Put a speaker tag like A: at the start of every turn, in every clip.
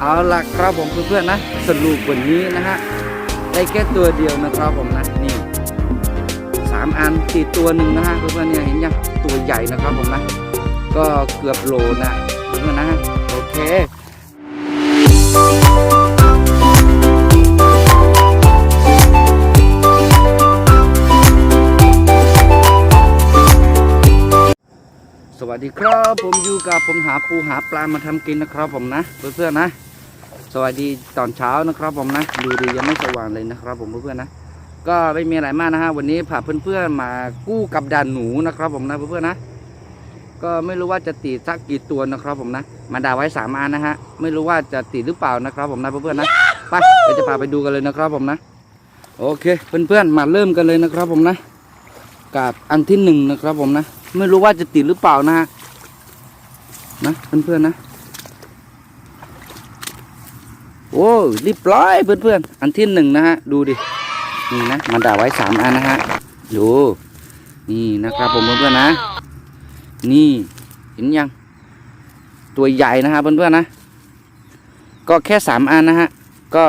A: เอาล่ะครับผมเพื่อนๆนะ สรุปวันนี้นะฮะได้แค่ตัวเดียวนะครับผมนะนี่สามอันติดตัวหนึ่งนะฮะเพื่อนๆเนี่ยเห็นยังตัวใหญ่นะครับผมนะ ก็เกือบโลนะเพื่อนๆนะฮะโอเคสวัสดีครับผมอยู่กับผมหาปูหาปลามาทำกินนะครับผมนะเพื่อนๆนะ สวัสดีตอนเช้านะครับผมนะดูดียังไม่สว่างเลยนะครับ ผมเพื่อนๆนะ ก็ไม่มีอะไรมากนะฮะวันนี้พาเพื่อนๆมากู้กับดานหนูนะครับ ผมนะเพื่อนๆนะ ก็ไม่รู้ว่าจะติดสักกี่ตัวนะครับ ผมนะมาด่าไว้สามอันนะฮะไม่รู้ว่าจะติดหรือเปล่านะครับ ผมนะเพื่อนๆนะไปเดี๋ยวจะพาไปดูกันเลยนะครับ ผมนะ โอเคเพื่อนๆมาเริ่มกันเลยนะครับ ผมนะกับอันที่หนึ่งนะครับ ผมนะไม่รู้ว่าจะติดหรือเปล่านะฮะนะเพื่อนๆนะ โอ้รีบร้อยเพื่อนๆ อันที่หนึ่งนะฮะ ดูดิ นี่นะ มันด่าไว้สามอันนะฮะดูนี่นะครับผมเพื่อนๆนะ นี่เห็นยัง ตัวใหญ่นะฮะเพื่อนๆนะ ก็แค่สามอันนะฮะ ก็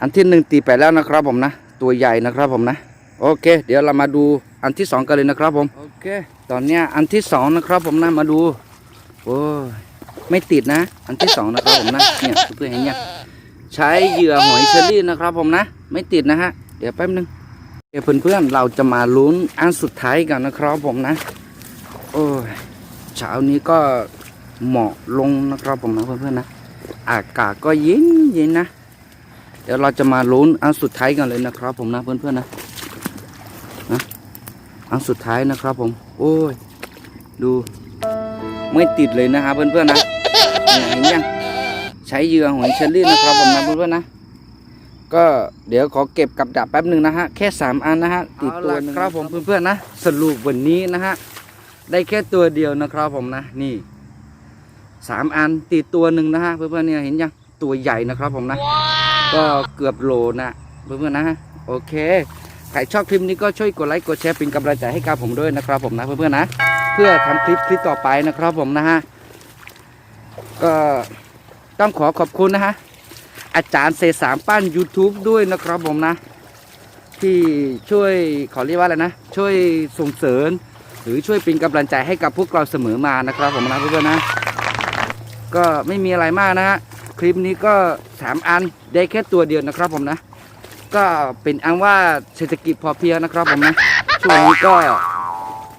A: อันที่หนึ่งตีไปแล้วนะครับผมนะ ตัวใหญ่นะครับผมนะ โอเค เดี๋ยวเรามาดูอันที่สองกันเลยนะครับผม โอเค ตอนเนี้ยอันที่สองนะครับผมนะ มาดู โอ้ย ไม่ติดนะ อันที่สองนะครับผมนะ เนี่ยเพื่อนเห็นยังใช้เหยื่อหอยเชอรี่นะครับผมนะ ไม่ติดนะฮะ เดี๋ยวแป๊บนึงเดี๋ยวเพื่อนๆเราจะมาลุ้นอันสุดท้ายกันนะครับผมนะ โอ้ยเช้านี้ก็เหมาะลงนะครับผมนะเพื่อนๆนะ อากาศก็เย็นเย็นนะ เดี๋ยวเราจะมาลุ้นอันสุดท้ายกันเลยนะครับผมนะเพื่อนๆนะนะอันสุดท้ายนะครับผม โอ้ย ดูไม่ติดเลยนะครับเพื่อนๆนะ ช้เหยื่อหอยเชอรี่นะครับผมนะเพื่อนๆนะ ก็เดี๋ยวขอเก็บกับดักแป๊บหนึ่งนะฮะแค่สามอันนะฮะติดตัวหนึงครับผมเพื่อนๆนะสรุปวันนี้นะฮะได้แค่ตัวเดียวนะครับผมนะนี่สามอันติดตัวหนึ่งนะฮะเพื่อนๆเนี่ยเห็นยังตัวใหญ่นะครับผมนะ ก็เกือบโลนะเพื่อนๆนะฮะโอเคใครชอบคลิปนี้ก็ช่วยกดไลค์กดแชร์เป็นกำลังใจให้กับผมด้วยนะครับผมนะเพื่อนๆนะ เพื่อทำคลิปคลิปต่อไปนะครับผมนะฮะก็ ต้องขอขอบคุณนะฮะอาจารย์เศษสามปั้น YouTube ด้วยนะครับผมนะ ที่ช่วยขอเรียกว่าอะไรนะ ช่วยส่งเสริมหรือช่วยเป็นกำลังใจให้กับพวกเราเสมอมานะครับผมนะเพื่อนๆนะ ก็ไม่มีอะไรมากนะฮะคลิปนี้ก็สามอันได้แค่ตัวเดียวนะครับผมนะ ก็เป็นอันว่าเศรษฐกิจพอเพียงนะครับผมนะช่วงนี้ก็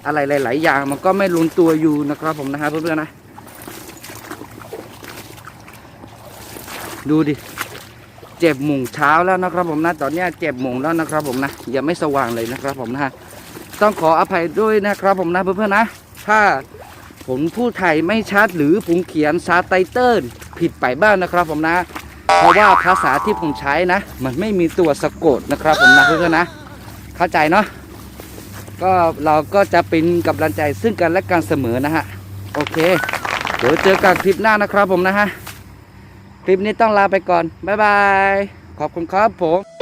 A: อะไรหลาย ๆ อย่างมันก็ไม่ลงตัวอยู่นะครับผมนะครับเพื่อนๆนะ ดูดิเจ็บหมุงเช้าแล้วนะครับผมนะตอนนี้เจ็บหมุงแล้วนะครับผมนะยังไม่สว่างเลยนะครับผมนะฮะต้องขออภัยด้วยนะครับผมนะเพื่อนๆนะ ถ้าผมพูดไทยไม่ชัดหรือผมเขียนซาไตเติลผิดไปบ้างนะครับผมนะ เพราะว่าภาษาที่ผมใช้นะ มันไม่มีตัวสะกดนะครับผมนะเพื่อนๆนะ เข้าใจเนาะก็เราก็จะเป็นกำลังใจซึ่งกันและกันเสมอนะฮะโอเคเดี๋ยวเจอกันคลิปหน้านะครับผมนะฮะ คลิปนี้ต้องลาไปก่อน บ๊ายบาย ขอบคุณครับผม